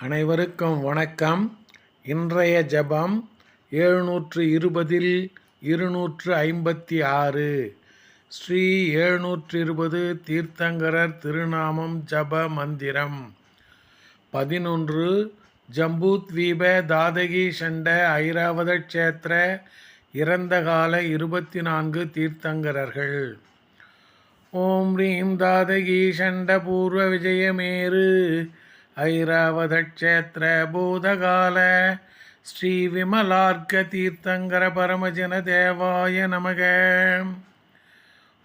அனைவருக்கும் வணக்கம். இன்றைய ஜெபம் எழுநூற்று இருபதில் இருநூற்று ஐம்பத்தி ஆறு. ஸ்ரீ எழுநூற்று இருபது தீர்த்தங்கரர் திருநாமம் ஜப மந்திரம். பதினொன்று ஜம்பூத்வீப தாதகி சண்ட ஐராவத க்ஷேத்திர இறந்த கால இருபத்தி நான்கு தீர்த்தங்கரர்கள். ஓம் ரீம் தாதகி சண்ட பூர்வ விஜயமேரு ஐராவதக்ஷேத்திர பூதகால ஸ்ரீ விமலார்க்க தீர்த்தங்கர பரமஜன தேவாய நமக.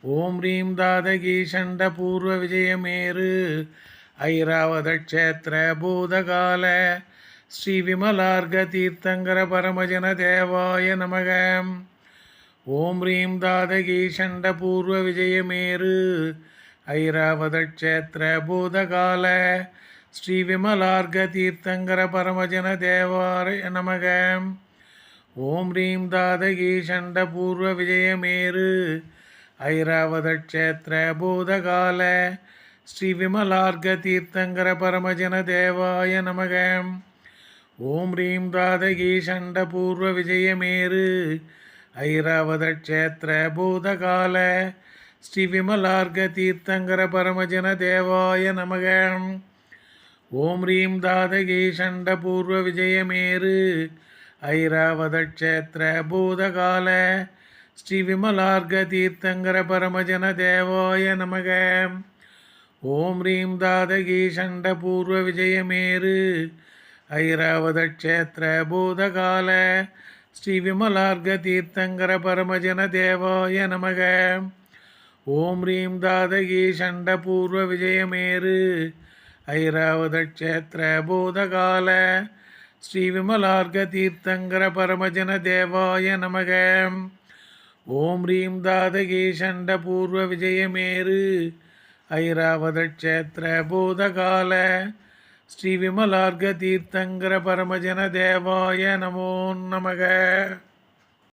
ஓம் ரீம் தாதகி சண்ட பூர்வ விஜயமேரு ஐராவதக்ஷேத்திர பூதகால ஸ்ரீ விமலார்க்க தீர்த்தங்கர பரமஜன தேவாய நமக. ஓம் ரீம் தாதகி சண்ட பூர்வ விஜயமேரு ஐராவதக்ஷேத்திர பூதகால ஸ்ரீ விமலார்க தீர்த்தங்கர பரமஜன தேவார நமக. ஓம் ரீம் தாதகி சண்ட பூர்வ விஜயமேரு ஐராவதக்ஷேத்திர பூதகால. ஸ்ரீ விமலார்க தீர்த்தங்கர பரமஜன தேவாய நமக. ஓம் ரீம் தாதகி சண்ட பூர்வ விஜயமேரு ஐராவதக்ஷேத்திர பூதகால. ஸ்ரீ விமலார்க தீர்த்தங்கர பரமஜன தேவாய நமகம் ஓம் ரீம் தாதகி சண்ட பூர்வ விஜயமேரு ஐராவதக்ஷேத்திர பூதகால ஸ்ரீ விமலார்க தீர்த்தங்கர பரமஜன தேவாய நமக. ஓம் ரீம் தாதகி சண்ட பூர்வ விஜயமேரு ஐராவதக்ஷேத்திர பூதகால ஸ்ரீ விமலார்க தீர்த்தங்கர பரமஜன தேவாய நமக. ஓம் ரீம் தாதகி சண்ட பூர்வ விஜயமேரு ஐராவதக்ஷேத்திர பூதகால ஸ்ரீ விமலார்க தீர்த்தங்கர பரமஜன தேவாய நமக. ஓம் ரீம் தாதகி சண்ட பூர்வ விஜயமேரு ஐராவதக்ஷேத்திர பூதகால ஸ்ரீ விமலார்க தீர்த்தங்கர பரமஜன தேவாய நமோ நமக.